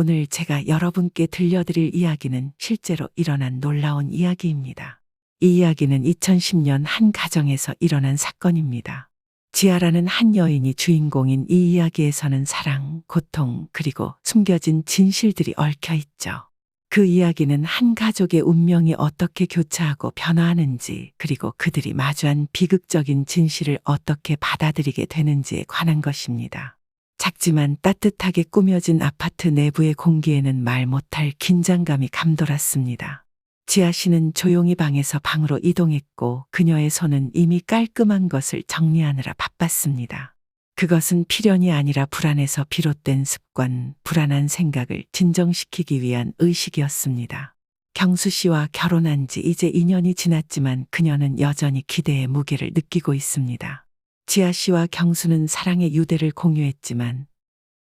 오늘 제가 여러분께 들려드릴 이야기는 실제로 일어난 놀라운 이야기입니다. 이 이야기는 2010년 한 가정에서 일어난 사건입니다. 지아라는 한 여인이 주인공인 이 이야기에서는 사랑, 고통, 그리고 숨겨진 진실들이 얽혀 있죠. 그 이야기는 한 가족의 운명이 어떻게 교차하고 변화하는지, 그리고 그들이 마주한 비극적인 진실을 어떻게 받아들이게 되는지에 관한 것입니다. 작지만 따뜻하게 꾸며진 아파트 내부의 공기에는 말 못할 긴장감이 감돌았습니다. 지아 씨는 조용히 방에서 방으로 이동했고 그녀의 손은 이미 깔끔한 것을 정리하느라 바빴습니다. 그것은 필연이 아니라 불안에서 비롯된 습관, 불안한 생각을 진정시키기 위한 의식이었습니다. 경수 씨와 결혼한 지 이제 2년이 지났지만 그녀는 여전히 기대의 무게를 느끼고 있습니다. 지아 씨와 경수는 사랑의 유대를 공유했지만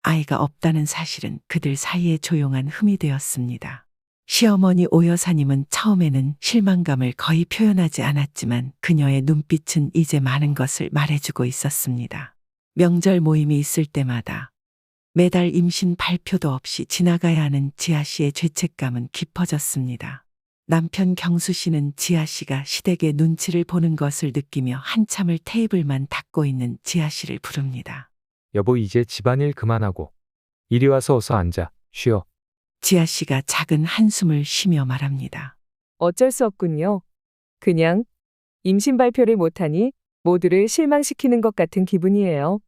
아이가 없다는 사실은 그들 사이에 조용한 흠이 되었습니다. 시어머니 오 여사님은 처음에는 실망감을 거의 표현하지 않았지만 그녀의 눈빛은 이제 많은 것을 말해주고 있었습니다. 명절 모임이 있을 때마다 매달 임신 발표도 없이 지나가야 하는 지아 씨의 죄책감은 깊어졌습니다. 남편 경수 씨는 지아 씨가 시댁의 눈치를 보는 것을 느끼며 한참을 테이블만 닦고 있는 지아 씨를 부릅니다. 여보 이제 집안일 그만하고 이리 와서 어서 앉아 쉬어. 지아 씨가 작은 한숨을 쉬며 말합니다. 어쩔 수 없군요. 그냥 임신 발표를 못하니 모두를 실망시키는 것 같은 기분이에요.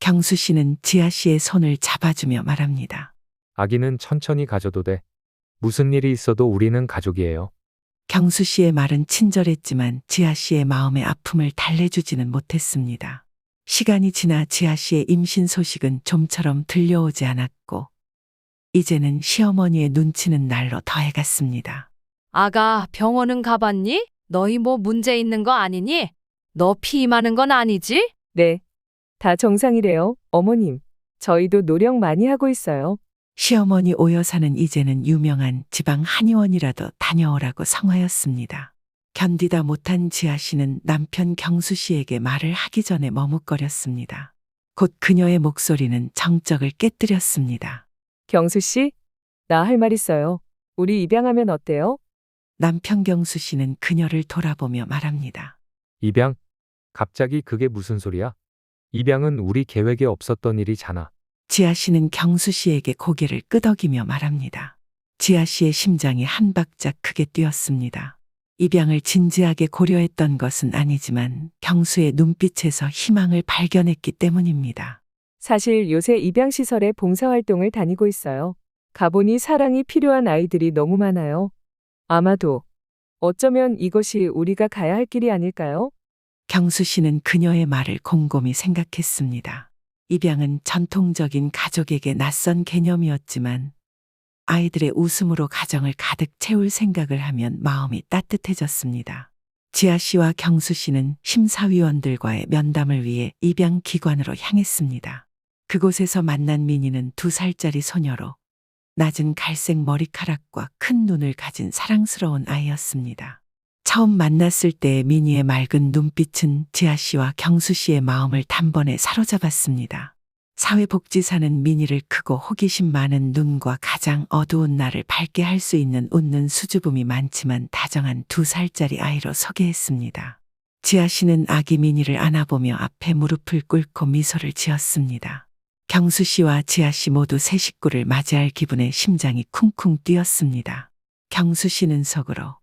경수 씨는 지아 씨의 손을 잡아주며 말합니다. 아기는 천천히 가져도 돼. 무슨 일이 있어도 우리는 가족이에요. 경수 씨의 말은 친절했지만 지아 씨의 마음의 아픔을 달래주지는 못했습니다. 시간이 지나 지아 씨의 임신 소식은 좀처럼 들려오지 않았고, 이제는 시어머니의 눈치는 날로 더해갔습니다. 아가, 병원은 가봤니? 너희 뭐 문제 있는 거 아니니? 너 피임하는 건 아니지? 네. 다 정상이래요. 어머님. 저희도 노력 많이 하고 있어요. 시어머니 오 여사는 이제는 유명한 지방 한의원이라도 다녀오라고 성하였습니다. 견디다 못한 지아 씨는 남편 경수 씨에게 말을 하기 전에 머뭇거렸습니다. 곧 그녀의 목소리는 정적을 깨뜨렸습니다. 경수 씨, 나 할 말 있어요. 우리 입양하면 어때요? 남편 경수 씨는 그녀를 돌아보며 말합니다. 입양? 갑자기 그게 무슨 소리야? 입양은 우리 계획에 없었던 일이잖아. 지아 씨는 경수 씨에게 고개를 끄덕이며 말합니다. 지아 씨의 심장이 한 박자 크게 뛰었습니다. 입양을 진지하게 고려했던 것은 아니지만 경수의 눈빛에서 희망을 발견했기 때문입니다. 사실 요새 입양시설에 봉사활동을 다니고 있어요. 가보니 사랑이 필요한 아이들이 너무 많아요. 아마도 어쩌면 이것이 우리가 가야 할 길이 아닐까요? 경수 씨는 그녀의 말을 곰곰이 생각했습니다. 입양은 전통적인 가족에게 낯선 개념이었지만 아이들의 웃음으로 가정을 가득 채울 생각을 하면 마음이 따뜻해졌습니다. 지아 씨와 경수 씨는 심사위원들과의 면담을 위해 입양 기관으로 향했습니다. 그곳에서 만난 미니는 두 살짜리 소녀로 낮은 갈색 머리카락과 큰 눈을 가진 사랑스러운 아이였습니다. 처음 만났을 때 미니의 맑은 눈빛은 지아 씨와 경수 씨의 마음을 단번에 사로잡았습니다. 사회복지사는 미니를 크고 호기심 많은 눈과 가장 어두운 날을 밝게 할 수 있는 웃는 수줍음이 많지만 다정한 두 살짜리 아이로 소개했습니다. 지아 씨는 아기 미니를 안아보며 앞에 무릎을 꿇고 미소를 지었습니다. 경수 씨와 지아 씨 모두 새 식구를 맞이할 기분에 심장이 쿵쿵 뛰었습니다. 경수 씨는 속으로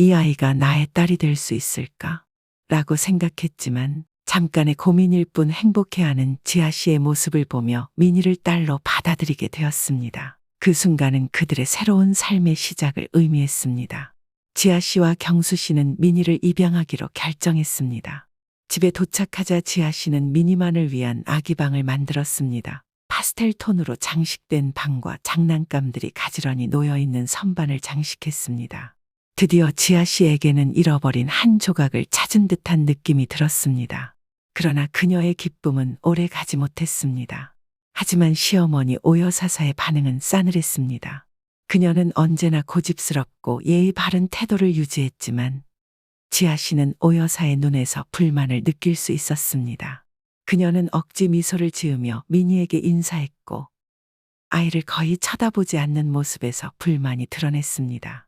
이 아이가 나의 딸이 될 수 있을까? 라고 생각했지만 잠깐의 고민일 뿐 행복해하는 지아 씨의 모습을 보며 미니를 딸로 받아들이게 되었습니다. 그 순간은 그들의 새로운 삶의 시작을 의미했습니다. 지아 씨와 경수 씨는 미니를 입양하기로 결정했습니다. 집에 도착하자 지아 씨는 미니만을 위한 아기방을 만들었습니다. 파스텔 톤으로 장식된 방과 장난감들이 가지런히 놓여 있는 선반을 장식했습니다. 드디어 지아 씨에게는 잃어버린 한 조각을 찾은 듯한 느낌이 들었습니다. 그러나 그녀의 기쁨은 오래 가지 못했습니다. 하지만 시어머니 오여사사의 반응은 싸늘했습니다. 그녀는 언제나 고집스럽고 예의 바른 태도를 유지했지만 지아 씨는 오여사의 눈에서 불만을 느낄 수 있었습니다. 그녀는 억지 미소를 지으며 미니에게 인사했고 아이를 거의 쳐다보지 않는 모습에서 불만이 드러냈습니다.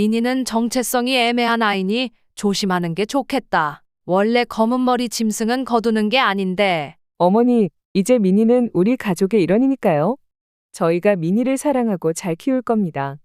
민희는 정체성이 애매한 아이니 조심하는 게 좋겠다. 원래 검은 머리 짐승은 거두는 게 아닌데. 어머니, 이제 미니는 우리 가족의 일원이니까요. 저희가 미니를 사랑하고 잘 키울 겁니다.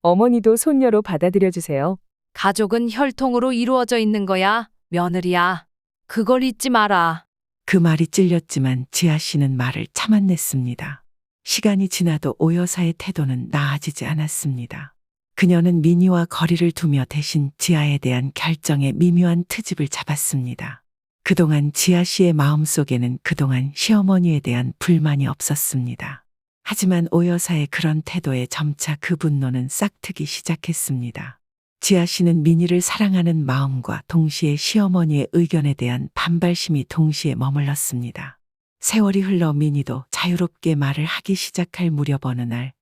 어머니도 손녀로 받아들여 주세요. 가족은 혈통으로 이루어져 있는 거야, 며느리야. 그걸 잊지 마라. 그 말이 찔렸지만 지아 씨는 말을 참아냈습니다. 시간이 지나도 오 여사의 태도는 나아지지 않았습니다. 그녀는 미니와 거리를 두며 대신 지아에 대한 결정에 미묘한 트집을 잡았습니다. 그동안 지아 씨의 마음속에는 그동안 시어머니에 대한 불만이 없었습니다. 하지만 오 여사의 그런 태도에 점차 그 분노는 싹트기 시작했습니다. 지아 씨는 민희를 사랑하는 마음과 동시에 시어머니의 의견에 대한 반발심이 동시에 머물렀습니다. 세월이 흘러 민희도 자유롭게 말을 하기 시작할 무렵 어느 날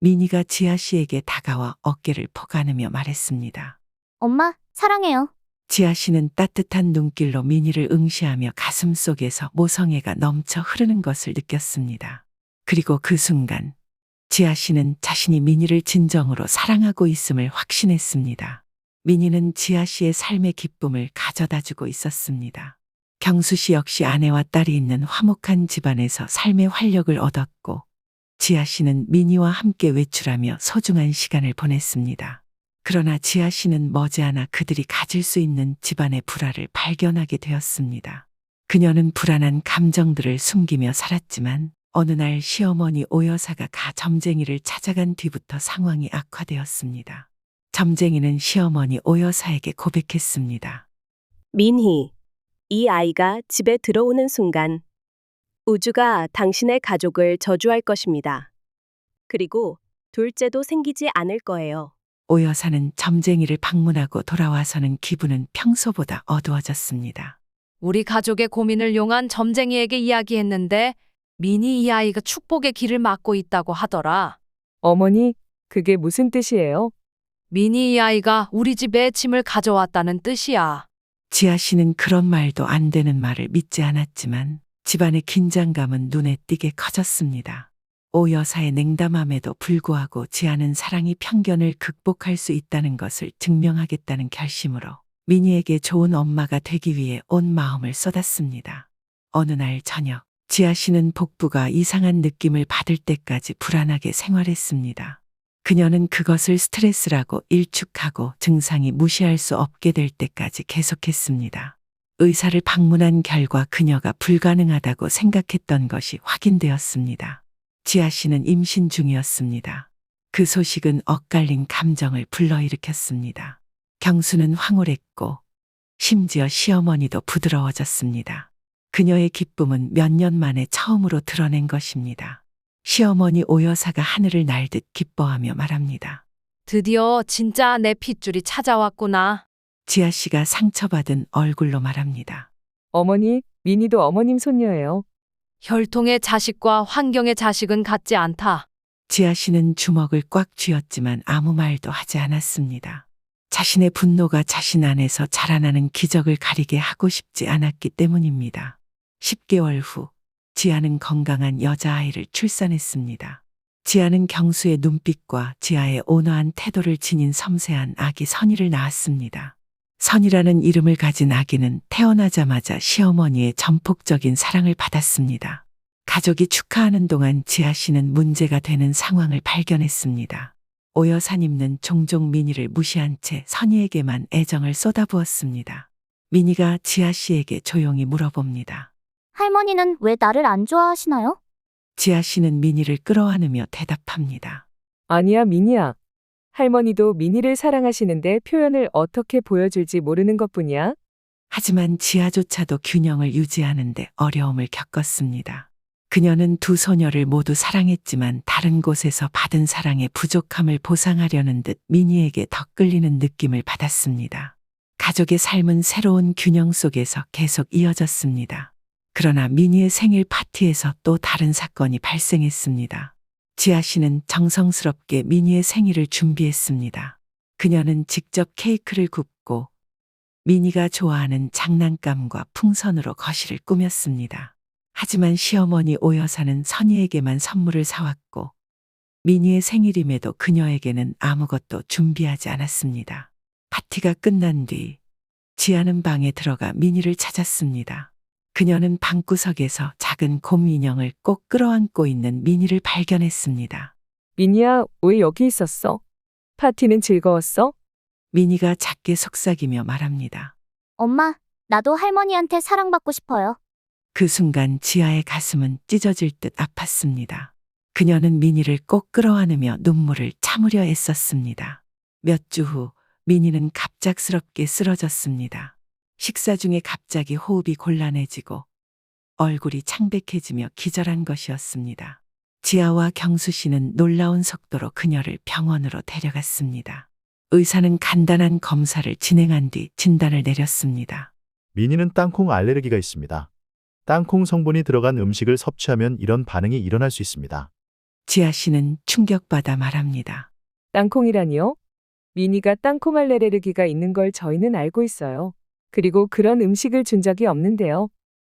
민희가 지아 씨에게 다가와 어깨를 포가누며 말했습니다. 엄마, 사랑해요. 지아 씨는 따뜻한 눈길로 민희를 응시하며 가슴 속에서 모성애가 넘쳐 흐르는 것을 느꼈습니다. 그리고 그 순간 지아 씨는 자신이 민희를 진정으로 사랑하고 있음을 확신했습니다. 민희는 지아 씨의 삶의 기쁨을 가져다 주고 있었습니다. 경수 씨 역시 아내와 딸이 있는 화목한 집안에서 삶의 활력을 얻었고 지아 씨는 민희와 함께 외출하며 소중한 시간을 보냈습니다. 그러나 지아 씨는 머지않아 그들이 가질 수 있는 집안의 불화를 발견하게 되었습니다. 그녀는 불안한 감정들을 숨기며 살았지만 어느 날 시어머니 오여사가 가 점쟁이를 찾아간 뒤부터 상황이 악화되었습니다. 점쟁이는 시어머니 오여사에게 고백했습니다. 민희, 이 아이가 집에 들어오는 순간 우주가 당신의 가족을 저주할 것입니다. 그리고 둘째도 생기지 않을 거예요. 오 여사는 점쟁이를 방문하고 돌아와서는 기분은 평소보다 어두워졌습니다. 우리 가족의 고민을 용한 점쟁이에게 이야기했는데 미니 이 아이가 축복의 길을 막고 있다고 하더라. 어머니, 그게 무슨 뜻이에요? 미니 이 아이가 우리 집에 짐을 가져왔다는 뜻이야. 지아 씨는 그런 말도 안 되는 말을 믿지 않았지만 집안의 긴장감은 눈에 띄게 커졌습니다. 오 여사의 냉담함에도 불구하고 지아는 사랑이 편견을 극복할 수 있다는 것을 증명하겠다는 결심으로 미니에게 좋은 엄마가 되기 위해 온 마음을 쏟았습니다. 어느 날 저녁, 지아 씨는 복부가 이상한 느낌을 받을 때까지 불안하게 생활했습니다. 그녀는 그것을 스트레스라고 일축하고 증상이 무시할 수 없게 될 때까지 계속했습니다. 의사를 방문한 결과 그녀가 불가능하다고 생각했던 것이 확인되었습니다. 지아 씨는 임신 중이었습니다. 그 소식은 엇갈린 감정을 불러일으켰습니다. 경수는 황홀했고 심지어 시어머니도 부드러워졌습니다. 그녀의 기쁨은 몇 년 만에 처음으로 드러낸 것입니다. 시어머니 오여사가 하늘을 날듯 기뻐하며 말합니다. 드디어 진짜 내 핏줄이 찾아왔구나. 지아 씨가 상처받은 얼굴로 말합니다. 어머니, 미니도 어머님 손녀예요. 혈통의 자식과 환경의 자식은 같지 않다. 지아 씨는 주먹을 꽉 쥐었지만 아무 말도 하지 않았습니다. 자신의 분노가 자신 안에서 자라나는 기적을 가리게 하고 싶지 않았기 때문입니다. 10개월 후, 지아는 건강한 여자아이를 출산했습니다. 지아는 경수의 눈빛과 지아의 온화한 태도를 지닌 섬세한 아기 선이를 낳았습니다. 선이라는 이름을 가진 아기는 태어나자마자 시어머니의 전폭적인 사랑을 받았습니다. 가족이 축하하는 동안 지아 씨는 문제가 되는 상황을 발견했습니다. 오여사님는 종종 미니를 무시한 채 선이에게만 애정을 쏟아부었습니다. 미니가 지아 씨에게 조용히 물어봅니다. 할머니는 왜 나를 안 좋아하시나요? 지아 씨는 미니를 끌어안으며 대답합니다. 아니야, 미니야. 할머니도 미니를 사랑하시는데 표현을 어떻게 보여줄지 모르는 것 뿐이야. 하지만 지아조차도 균형을 유지하는데 어려움을 겪었습니다. 그녀는 두 소녀를 모두 사랑했지만 다른 곳에서 받은 사랑의 부족함을 보상하려는 듯 미니에게 더 끌리는 느낌을 받았습니다. 가족의 삶은 새로운 균형 속에서 계속 이어졌습니다. 그러나 미니의 생일 파티에서 또 다른 사건이 발생했습니다. 지아 씨는 정성스럽게 미니의 생일을 준비했습니다. 그녀는 직접 케이크를 굽고 미니가 좋아하는 장난감과 풍선으로 거실을 꾸몄습니다. 하지만 시어머니 오여사는 선희에게만 선물을 사왔고 미니의 생일임에도 그녀에게는 아무것도 준비하지 않았습니다. 파티가 끝난 뒤 지아는 방에 들어가 미니를 찾았습니다. 그녀는 방구석에서 작은 곰 인형을 꼭 끌어안고 있는 미니를 발견했습니다. 미니야, 왜 여기 있었어? 파티는 즐거웠어? 미니가 작게 속삭이며 말합니다. 엄마, 나도 할머니한테 사랑받고 싶어요. 그 순간 지아의 가슴은 찢어질 듯 아팠습니다. 그녀는 미니를 꼭 끌어안으며 눈물을 참으려 애썼습니다. 몇 주 후 미니는 갑작스럽게 쓰러졌습니다. 식사 중에 갑자기 호흡이 곤란해지고 얼굴이 창백해지며 기절한 것이었습니다. 지아와 경수 씨는 놀라운 속도로 그녀를 병원으로 데려갔습니다. 의사는 간단한 검사를 진행한 뒤 진단을 내렸습니다. 미니는 땅콩 알레르기가 있습니다. 땅콩 성분이 들어간 음식을 섭취하면 이런 반응이 일어날 수 있습니다. 지아 씨는 충격받아 말합니다. 땅콩이라니요? 미니가 땅콩 알레르기가 있는 걸 저희는 알고 있어요. 그리고 그런 음식을 준 적이 없는데요.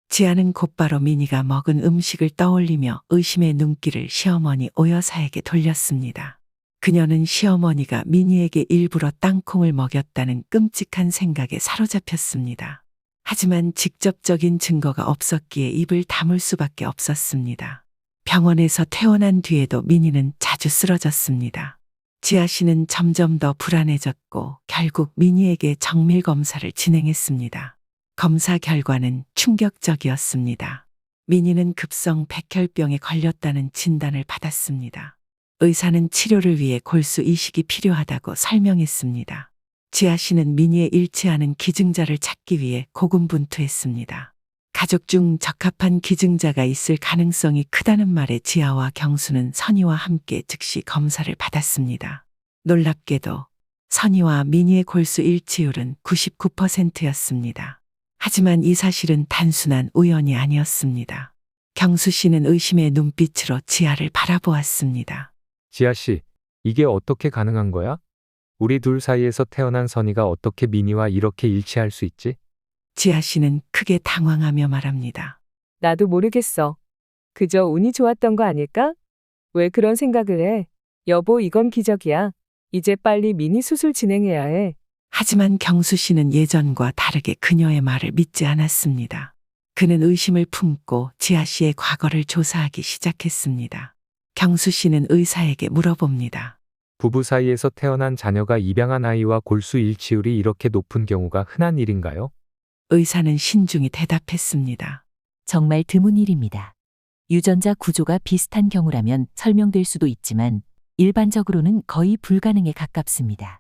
지아는 곧바로 미니가 먹은 음식을 떠올리며 의심의 눈길을 시어머니 오여사에게 돌렸습니다. 그녀는 시어머니가 미니에게 일부러 땅콩을 먹였다는 끔찍한 생각에 사로잡혔습니다. 하지만 직접적인 증거가 없었기에 입을 다물 수밖에 없었습니다. 병원에서 퇴원한 뒤에도 미니는 자주 쓰러졌습니다. 지아 씨는 점점 더 불안해졌고 결국 미니에게 정밀 검사를 진행했습니다. 검사 결과는 충격적이었습니다. 미니는 급성 백혈병에 걸렸다는 진단을 받았습니다. 의사는 치료를 위해 골수 이식이 필요하다고 설명했습니다. 지아 씨는 미니에 일치하는 기증자를 찾기 위해 고군분투했습니다. 가족 중 적합한 기증자가 있을 가능성이 크다는 말에 지아와 경수는 선희와 함께 즉시 검사를 받았습니다. 놀랍게도 선희와 미니의 골수 일치율은 99%였습니다. 하지만 이 사실은 단순한 우연이 아니었습니다. 경수 씨는 의심의 눈빛으로 지아를 바라보았습니다. 지아 씨, 이게 어떻게 가능한 거야? 우리 둘 사이에서 태어난 선이가 어떻게 미니와 이렇게 일치할 수 있지? 지아 씨는 크게 당황하며 말합니다. 나도 모르겠어. 그저 운이 좋았던 거 아닐까? 왜 그런 생각을 해? 여보, 이건 기적이야. 이제 빨리 미니 수술 진행해야 해. 하지만 경수 씨는 예전과 다르게 그녀의 말을 믿지 않았습니다. 그는 의심을 품고 지아 씨의 과거를 조사하기 시작했습니다. 경수 씨는 의사에게 물어봅니다. 부부 사이에서 태어난 자녀가 입양한 아이와 골수 일치율이 이렇게 높은 경우가 흔한 일인가요? 의사는 신중히 대답했습니다. 정말 드문 일입니다. 유전자 구조가 비슷한 경우라면 설명될 수도 있지만 일반적으로는 거의 불가능에 가깝습니다.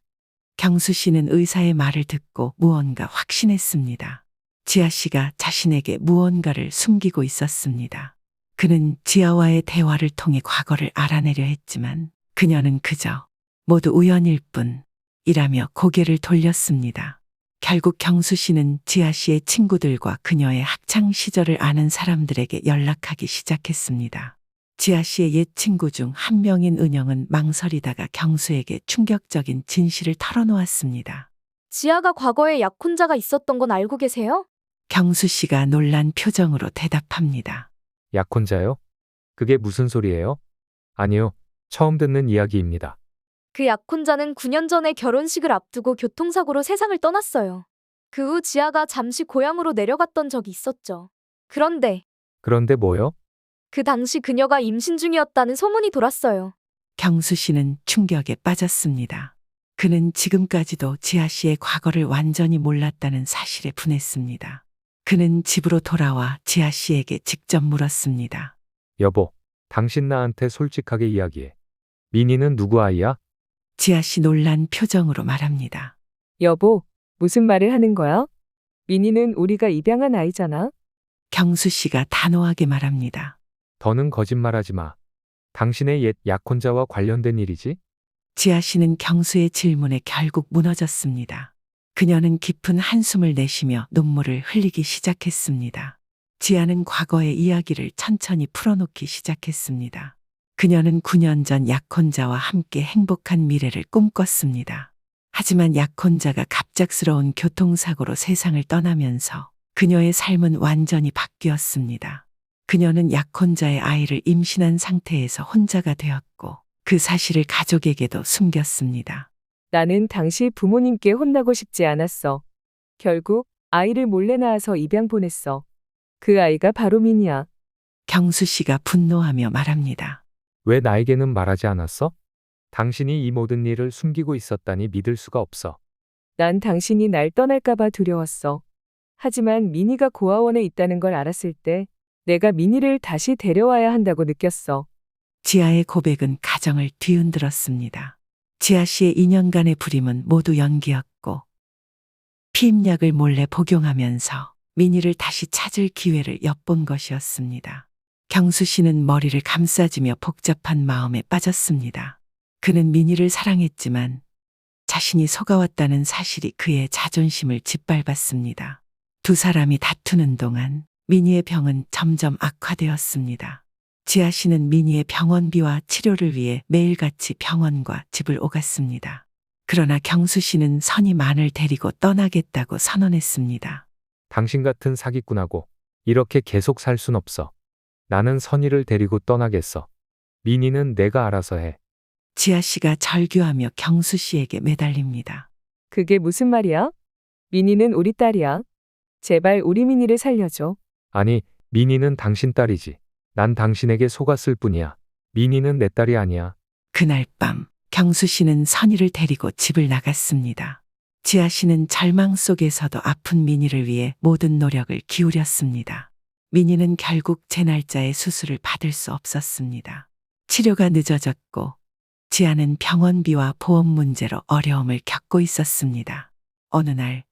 경수 씨는 의사의 말을 듣고 무언가 확신했습니다. 지아 씨가 자신에게 무언가를 숨기고 있었습니다. 그는 지아와의 대화를 통해 과거를 알아내려 했지만 그녀는 그저 모두 우연일 뿐 이라며 고개를 돌렸습니다. 결국 경수 씨는 지아 씨의 친구들과 그녀의 학창 시절을 아는 사람들에게 연락하기 시작했습니다. 지아 씨의 옛 친구 중 한 명인 은영은 망설이다가 경수에게 충격적인 진실을 털어놓았습니다. 지아가 과거에 약혼자가 있었던 건 알고 계세요? 경수 씨가 놀란 표정으로 대답합니다. 약혼자요? 그게 무슨 소리예요? 아니요. 처음 듣는 이야기입니다. 그 약혼자는 9년 전에 결혼식을 앞두고 교통사고로 세상을 떠났어요. 그 후 지아가 잠시 고향으로 내려갔던 적이 있었죠. 그런데 그런데 뭐요? 그 당시 그녀가 임신 중이었다는 소문이 돌았어요. 경수 씨는 충격에 빠졌습니다. 그는 지금까지도 지아 씨의 과거를 완전히 몰랐다는 사실에 분했습니다. 그는 집으로 돌아와 지아 씨에게 직접 물었습니다. 여보, 당신 나한테 솔직하게 이야기해. 미니는 누구 아이야? 지아 씨 놀란 표정으로 말합니다. 여보, 무슨 말을 하는 거야? 미니는 우리가 입양한 아이잖아. 경수 씨가 단호하게 말합니다. 더는 거짓말하지 마. 당신의 옛 약혼자와 관련된 일이지? 지아 씨는 경수의 질문에 결국 무너졌습니다. 그녀는 깊은 한숨을 내쉬며 눈물을 흘리기 시작했습니다. 지아는 과거의 이야기를 천천히 풀어놓기 시작했습니다. 그녀는 9년 전 약혼자와 함께 행복한 미래를 꿈꿨습니다. 하지만 약혼자가 갑작스러운 교통사고로 세상을 떠나면서 그녀의 삶은 완전히 바뀌었습니다. 그녀는 약혼자의 아이를 임신한 상태에서 혼자가 되었고 그 사실을 가족에게도 숨겼습니다. 나는 당시 부모님께 혼나고 싶지 않았어. 결국 아이를 몰래 낳아서 입양 보냈어. 그 아이가 바로 민이야. 경수 씨가 분노하며 말합니다. 왜 나에게는 말하지 않았어? 당신이 이 모든 일을 숨기고 있었다니 믿을 수가 없어. 난 당신이 날 떠날까봐 두려웠어. 하지만 미니가 고아원에 있다는 걸 알았을 때 내가 미니를 다시 데려와야 한다고 느꼈어. 지아의 고백은 가정을 뒤흔들었습니다. 지아 씨의 2년간의 불임은 모두 연기였고 피임약을 몰래 복용하면서 미니를 다시 찾을 기회를 엿본 것이었습니다. 경수 씨는 머리를 감싸지며 복잡한 마음에 빠졌습니다. 그는 미니를 사랑했지만 자신이 속아왔다는 사실이 그의 자존심을 짓밟았습니다. 두 사람이 다투는 동안 미니의 병은 점점 악화되었습니다. 지아 씨는 미니의 병원비와 치료를 위해 매일같이 병원과 집을 오갔습니다. 그러나 경수 씨는 선임만을 데리고 떠나겠다고 선언했습니다. 당신 같은 사기꾼하고 이렇게 계속 살 순 없어. 나는 선의를 데리고 떠나겠어. 민희는 내가 알아서 해. 지아 씨가 절규하며 경수 씨에게 매달립니다. 그게 무슨 말이야? 미니는 우리 딸이야. 제발 우리 미니를 살려줘. 아니, 민희는 당신 딸이지. 난 당신에게 속았을 뿐이야. 민희는 내 딸이 아니야. 그날 밤 경수 씨는 선희를 데리고 집을 나갔습니다. 지아 씨는 절망 속에서도 아픈 미니를 위해 모든 노력을 기울였습니다. 미니는 결국 제 날짜에 수술을 받을 수 없었습니다. 치료가 늦어졌고 지아는 병원비와 보험 문제로 어려움을 겪고 있었습니다. 어느 날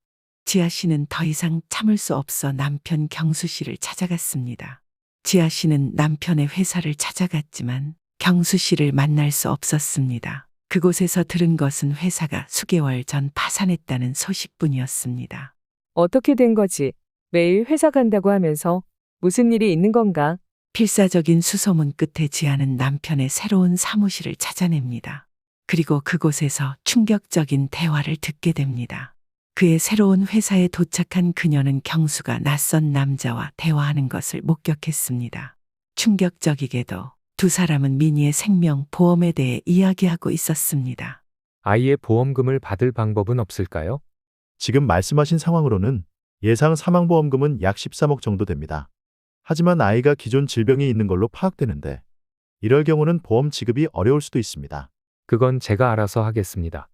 지아 씨는 더 이상 참을 수 없어 남편 경수 씨를 찾아갔습니다. 지아 씨는 남편의 회사를 찾아갔지만 경수 씨를 만날 수 없었습니다. 그곳에서 들은 것은 회사가 수개월 전 파산했다는 소식뿐이었습니다. 어떻게 된 거지? 매일 회사 간다고 하면서 무슨 일이 있는 건가? 필사적인 수소문 끝에 지아는 남편의 새로운 사무실을 찾아냅니다. 그리고 그곳에서 충격적인 대화를 듣게 됩니다. 그의 새로운 회사에 도착한 그녀는 경수가 낯선 남자와 대화하는 것을 목격했습니다. 충격적이게도 두 사람은 미니의 생명 보험에 대해 이야기하고 있었습니다. 아이의 보험금을 받을 방법은 없을까요? 지금 말씀하신 상황으로는 예상 사망보험금은 약 13억 정도 됩니다. 하지만 아이가 기존 질병이 있는 걸로 파악되는데 이럴 경우는 보험 지급이 어려울 수도 있습니다. 그건 제가 알아서 하겠습니다.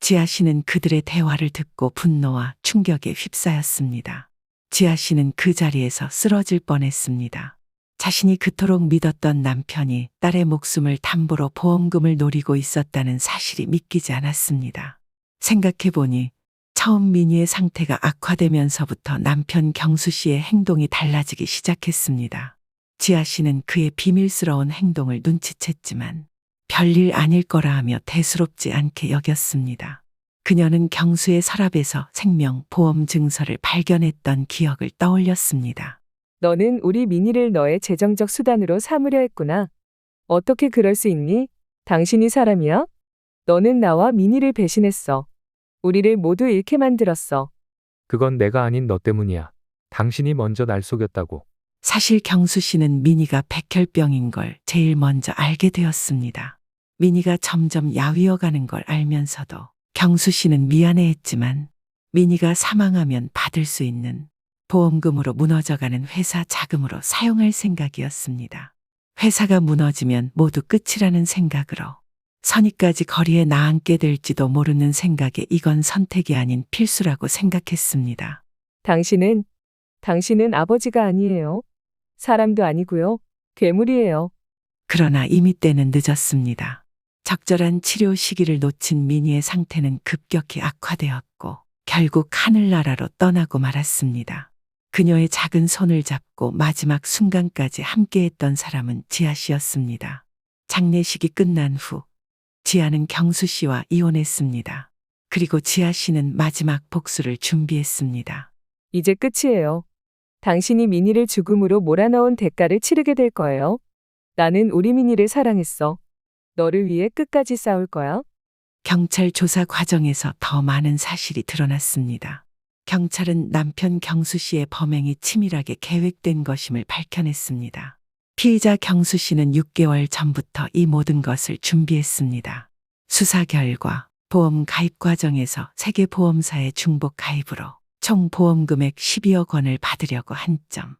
지아 씨는 그들의 대화를 듣고 분노와 충격에 휩싸였습니다. 지아 씨는 그 자리에서 쓰러질 뻔했습니다. 자신이 그토록 믿었던 남편이 딸의 목숨을 담보로 보험금을 노리고 있었다는 사실이 믿기지 않았습니다. 생각해보니 처음 미니의 상태가 악화되면서부터 남편 경수 씨의 행동이 달라지기 시작했습니다. 지아 씨는 그의 비밀스러운 행동을 눈치챘지만 별일 아닐 거라 하며 대수롭지 않게 여겼습니다. 그녀는 경수의 서랍에서 생명 보험 증서를 발견했던 기억을 떠올렸습니다. 너는 우리 미니를 너의 재정적 수단으로 삼으려 했구나. 어떻게 그럴 수 있니? 당신이 사람이야? 너는 나와 미니를 배신했어. 우리를 모두 잃게 만들었어. 그건 내가 아닌 너 때문이야. 당신이 먼저 날 속였다고. 사실 경수 씨는 미니가 백혈병인 걸 제일 먼저 알게 되었습니다. 미니가 점점 야위어가는 걸 알면서도 경수 씨는 미안해했지만 미니가 사망하면 받을 수 있는 보험금으로 무너져가는 회사 자금으로 사용할 생각이었습니다. 회사가 무너지면 모두 끝이라는 생각으로 선의까지 거리에 나앉게 될지도 모르는 생각에 이건 선택이 아닌 필수라고 생각했습니다. 당신은, 당신은 아버지가 아니에요. 사람도 아니고요. 괴물이에요. 그러나 이미 때는 늦었습니다. 적절한 치료 시기를 놓친 미니의 상태는 급격히 악화되었고 결국 하늘나라로 떠나고 말았습니다. 그녀의 작은 손을 잡고 마지막 순간까지 함께했던 사람은 지아 씨였습니다. 장례식이 끝난 후 지아는 경수 씨와 이혼했습니다. 그리고 지아 씨는 마지막 복수를 준비했습니다. 이제 끝이에요. 당신이 미니를 죽음으로 몰아넣은 대가를 치르게 될 거예요. 나는 우리 미니를 사랑했어. 너를 위해 끝까지 싸울 거야. 경찰 조사 과정에서 더 많은 사실이 드러났습니다. 경찰은 남편 경수 씨의 범행이 치밀하게 계획된 것임을 밝혀냈습니다. 피의자 경수 씨는 6개월 전부터 이 모든 것을 준비했습니다. 수사 결과 보험 가입 과정에서 세계 보험사의 중복 가입으로 총 보험 금액 12억 원을 받으려고 한 점.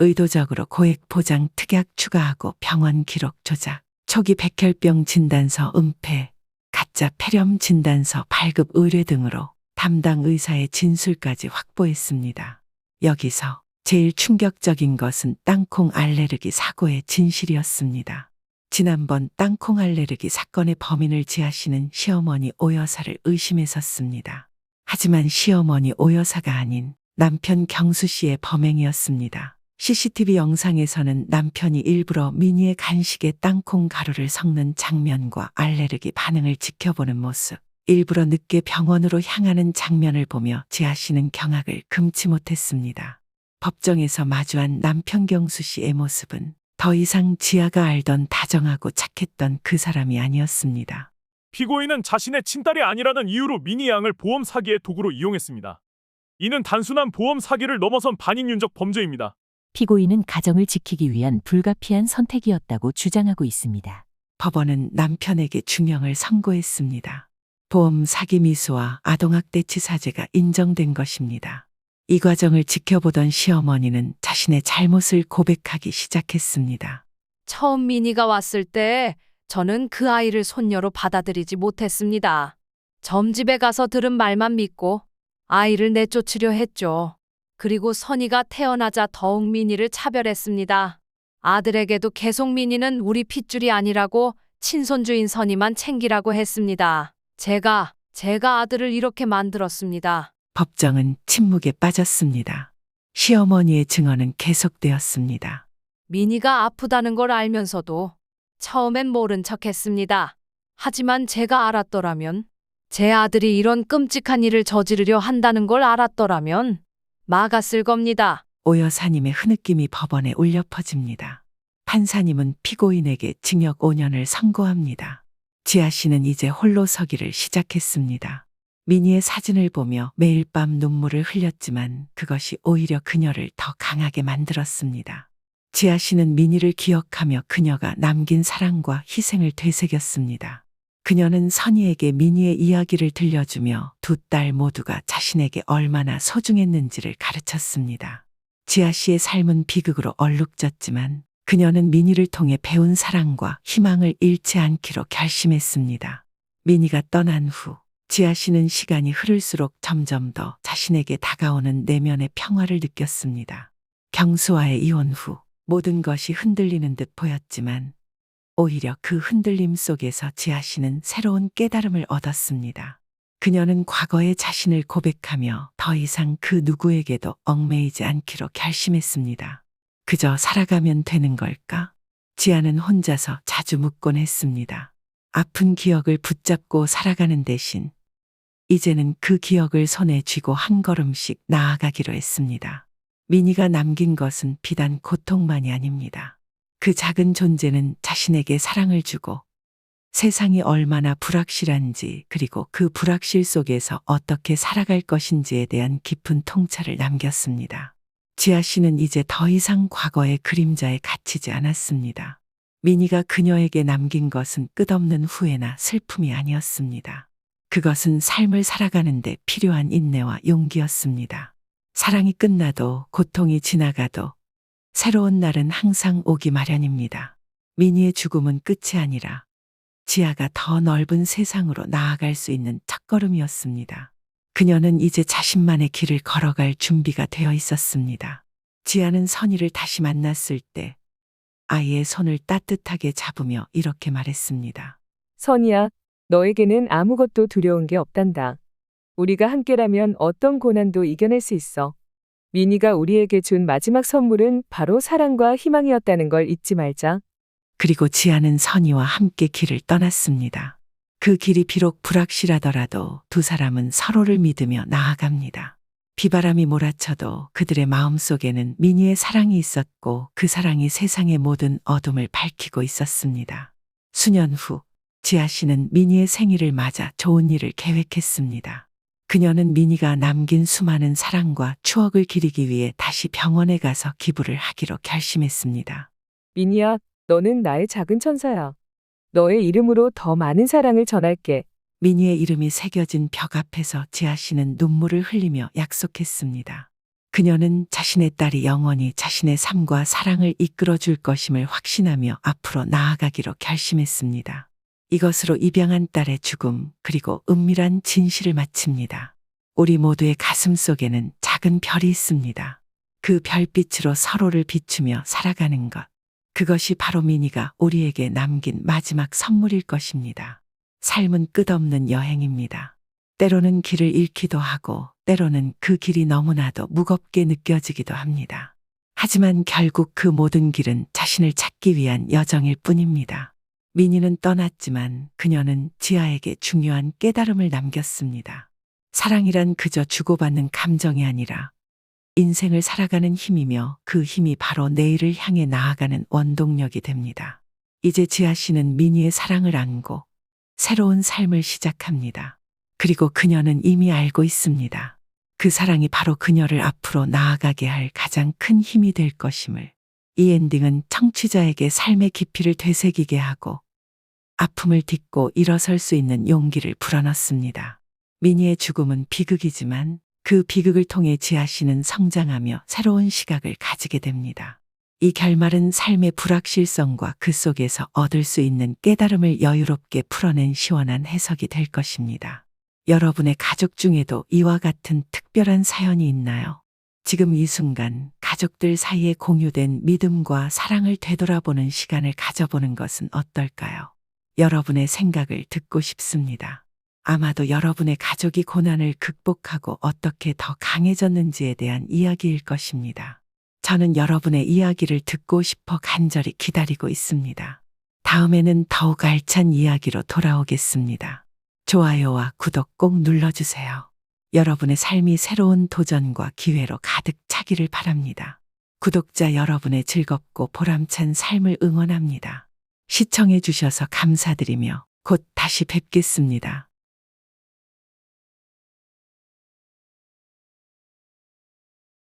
의도적으로 고액 보장 특약 추가하고 병원 기록 조작, 초기 백혈병 진단서 은폐, 가짜 폐렴 진단서 발급 의뢰 등으로 담당 의사의 진술까지 확보했습니다. 여기서 제일 충격적인 것은 땅콩 알레르기 사고의 진실이었습니다. 지난번 땅콩 알레르기 사건의 범인을 지하시는 시어머니 오 여사를 의심했었습니다. 하지만 시어머니 오 여사가 아닌 남편 경수 씨의 범행이었습니다. CCTV 영상에서는 남편이 일부러 미니의 간식에 땅콩 가루를 섞는 장면과 알레르기 반응을 지켜보는 모습, 일부러 늦게 병원으로 향하는 장면을 보며 지아 씨는 경악을 금치 못했습니다. 법정에서 마주한 남편 경수 씨의 모습은 더 이상 지아가 알던 다정하고 착했던 그 사람이 아니었습니다. 피고인은 자신의 친딸이 아니라는 이유로 미니 양을 보험 사기의 도구로 이용했습니다. 이는 단순한 보험 사기를 넘어선 반인륜적 범죄입니다. 피고인은 가정을 지키기 위한 불가피한 선택이었다고 주장하고 있습니다. 법원은 남편에게 중형을 선고했습니다. 보험 사기 미수와 아동학대 치사죄가 인정된 것입니다. 이 과정을 지켜보던 시어머니는 자신의 잘못을 고백하기 시작했습니다. 처음 미니가 왔을 때 저는 그 아이를 손녀로 받아들이지 못했습니다. 점집에 가서 들은 말만 믿고 아이를 내쫓으려 했죠. 그리고 선이가 태어나자 더욱 미니를 차별했습니다. 아들에게도 계속 미니는 우리 핏줄이 아니라고 친손주인 선이만 챙기라고 했습니다. 제가, 제가 아들을 이렇게 만들었습니다. 법정은 침묵에 빠졌습니다. 시어머니의 증언은 계속되었습니다. 미니가 아프다는 걸 알면서도 처음엔 모른 척 했습니다. 하지만 제가 알았더라면, 제 아들이 이런 끔찍한 일을 저지르려 한다는 걸 알았더라면, 막았을 겁니다. 오 여사님의 흐느낌이 법원에 울려 퍼집니다. 판사님은 피고인에게 징역 5년을 선고합니다. 지아 씨는 이제 홀로 서기를 시작했습니다. 미니의 사진을 보며 매일 밤 눈물을 흘렸지만 그것이 오히려 그녀를 더 강하게 만들었습니다. 지아 씨는 미니를 기억하며 그녀가 남긴 사랑과 희생을 되새겼습니다. 그녀는 선희에게 미니의 이야기를 들려주며 두 딸 모두가 자신에게 얼마나 소중했는지를 가르쳤습니다. 지아 씨의 삶은 비극으로 얼룩졌지만 그녀는 미니를 통해 배운 사랑과 희망을 잃지 않기로 결심했습니다. 미니가 떠난 후 지아 씨는 시간이 흐를수록 점점 더 자신에게 다가오는 내면의 평화를 느꼈습니다. 경수와의 이혼 후 모든 것이 흔들리는 듯 보였지만 오히려 그 흔들림 속에서 지아 씨는 새로운 깨달음을 얻었습니다. 그녀는 과거의 자신을 고백하며 더 이상 그 누구에게도 얽매이지 않기로 결심했습니다. 그저 살아가면 되는 걸까? 지아는 혼자서 자주 묻곤 했습니다. 아픈 기억을 붙잡고 살아가는 대신 이제는 그 기억을 손에 쥐고 한 걸음씩 나아가기로 했습니다. 미니가 남긴 것은 비단 고통만이 아닙니다. 그 작은 존재는 자신에게 사랑을 주고 세상이 얼마나 불확실한지 그리고 그 불확실 속에서 어떻게 살아갈 것인지에 대한 깊은 통찰을 남겼습니다. 지아 씨는 이제 더 이상 과거의 그림자에 갇히지 않았습니다. 미니가 그녀에게 남긴 것은 끝없는 후회나 슬픔이 아니었습니다. 그것은 삶을 살아가는데 필요한 인내와 용기였습니다. 사랑이 끝나도 고통이 지나가도 새로운 날은 항상 오기 마련입니다. 미니의 죽음은 끝이 아니라 지아가 더 넓은 세상으로 나아갈 수 있는 첫걸음이었습니다. 그녀는 이제 자신만의 길을 걸어갈 준비가 되어 있었습니다. 지아는 선희를 다시 만났을 때 아이의 손을 따뜻하게 잡으며 이렇게 말했습니다. 선이야, 너에게는 아무것도 두려운 게 없단다. 우리가 함께라면 어떤 고난도 이겨낼 수 있어. 미니가 우리에게 준 마지막 선물은 바로 사랑과 희망이었다는 걸 잊지 말자. 그리고 지아는 선희와 함께 길을 떠났습니다. 그 길이 비록 불확실하더라도 두 사람은 서로를 믿으며 나아갑니다. 비바람이 몰아쳐도 그들의 마음 속에는 미니의 사랑이 있었고 그 사랑이 세상의 모든 어둠을 밝히고 있었습니다. 수년 후 지아 씨는 미니의 생일을 맞아 좋은 일을 계획했습니다. 그녀는 미니가 남긴 수많은 사랑과 추억을 기리기 위해 다시 병원에 가서 기부를 하기로 결심했습니다. 민희야, 너는 나의 작은 천사야. 너의 이름으로 더 많은 사랑을 전할게. 미니의 이름이 새겨진 벽 앞에서 지아 씨는 눈물을 흘리며 약속했습니다. 그녀는 자신의 딸이 영원히 자신의 삶과 사랑을 이끌어 줄 것임을 확신하며 앞으로 나아가기로 결심했습니다. 이것으로 입양한 딸의 죽음 그리고 은밀한 진실을 마칩니다. 우리 모두의 가슴 속에는 작은 별이 있습니다. 그 별빛으로 서로를 비추며 살아가는 것. 그것이 바로 미니가 우리에게 남긴 마지막 선물일 것입니다. 삶은 끝없는 여행입니다. 때로는 길을 잃기도 하고, 때로는 그 길이 너무나도 무겁게 느껴지기도 합니다. 하지만 결국 그 모든 길은 자신을 찾기 위한 여정일 뿐입니다. 미니는 떠났지만 그녀는 지아에게 중요한 깨달음을 남겼습니다. 사랑이란 그저 주고받는 감정이 아니라 인생을 살아가는 힘이며 그 힘이 바로 내일을 향해 나아가는 원동력이 됩니다. 이제 지아 씨는 미니의 사랑을 안고 새로운 삶을 시작합니다. 그리고 그녀는 이미 알고 있습니다. 그 사랑이 바로 그녀를 앞으로 나아가게 할 가장 큰 힘이 될 것임을. 이 엔딩은 청취자에게 삶의 깊이를 되새기게 하고 아픔을 딛고 일어설 수 있는 용기를 불어넣습니다. 미니의 죽음은 비극이지만 그 비극을 통해 지아 씨는 성장하며 새로운 시각을 가지게 됩니다. 이 결말은 삶의 불확실성과 그 속에서 얻을 수 있는 깨달음을 여유롭게 풀어낸 시원한 해석이 될 것입니다. 여러분의 가족 중에도 이와 같은 특별한 사연이 있나요? 지금 이 순간 가족들 사이에 공유된 믿음과 사랑을 되돌아보는 시간을 가져보는 것은 어떨까요? 여러분의 생각을 듣고 싶습니다. 아마도 여러분의 가족이 고난을 극복하고 어떻게 더 강해졌는지에 대한 이야기일 것입니다. 저는 여러분의 이야기를 듣고 싶어 간절히 기다리고 있습니다. 다음에는 더욱 알찬 이야기로 돌아오겠습니다. 좋아요와 구독 꼭 눌러주세요. 여러분의 삶이 새로운 도전과 기회로 가득 차기를 바랍니다. 구독자 여러분의 즐겁고 보람찬 삶을 응원합니다. 시청해 주셔서 감사드리며 곧 다시 뵙겠습니다.